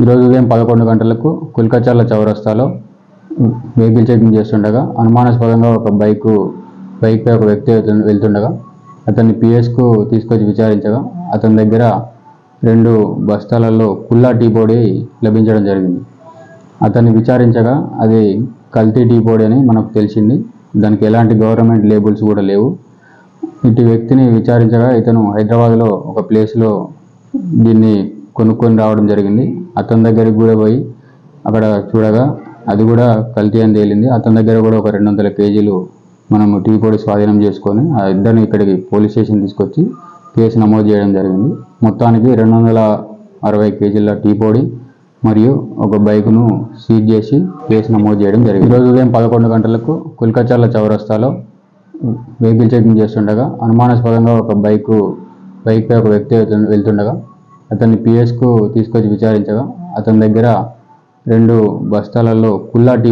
ఈరోజు ఉదయం పదకొండు గంటలకు కుల్కచర్ల చౌరస్తాలో వెహికల్ చెకింగ్ చేస్తుండగా అనుమానాస్పదంగా ఒక బైకు బైక్పై ఒక వ్యక్తి వెళ్తుండగా అతన్ని పిఎస్కు తీసుకొచ్చి విచారించగా అతని దగ్గర రెండు బస్తాలలో కుల్లా టీ పొడి లభించడం జరిగింది. అతన్ని విచారించగా అది కల్తీ టీ పొడి అని మనకు తెలిసింది. దానికి ఎలాంటి గవర్నమెంట్ లేబుల్స్ కూడా లేవు. ఇటు వ్యక్తిని విచారించగా ఇతను హైదరాబాద్లో ఒక ప్లేస్లో దీన్ని కొనుక్కొని రావడం జరిగింది. అతని దగ్గరికి కూడా పోయి అక్కడ చూడగా అది కూడా కల్తీ అని తేలింది. అతని దగ్గర కూడా ఒక రెండు వందల కేజీలు మనము టీ పొడి స్వాధీనం చేసుకొని ఆ ఇద్దరిని ఇక్కడికి పోలీస్ స్టేషన్ తీసుకొచ్చి కేసు నమోదు చేయడం జరిగింది. మొత్తానికి రెండు వందల అరవై కేజీల టీ పొడి మరియు ఒక బైకును సీజ్ చేసి కేసు నమోదు చేయడం జరిగింది. ఈరోజు ఉదయం పదకొండు గంటలకు కుల్కచర్ల చౌరస్తాలో వెహికల్ చెకింగ్ చేస్తుండగా అనుమానాస్పదంగా ఒక బైకు బైక్పై ఒక వ్యక్తి వెళ్తుండగా అతన్ని పిఎస్కు తీసుకొచ్చి విచారించగా అతని దగ్గర రెండు బస్తాలలో కుల్లా టీ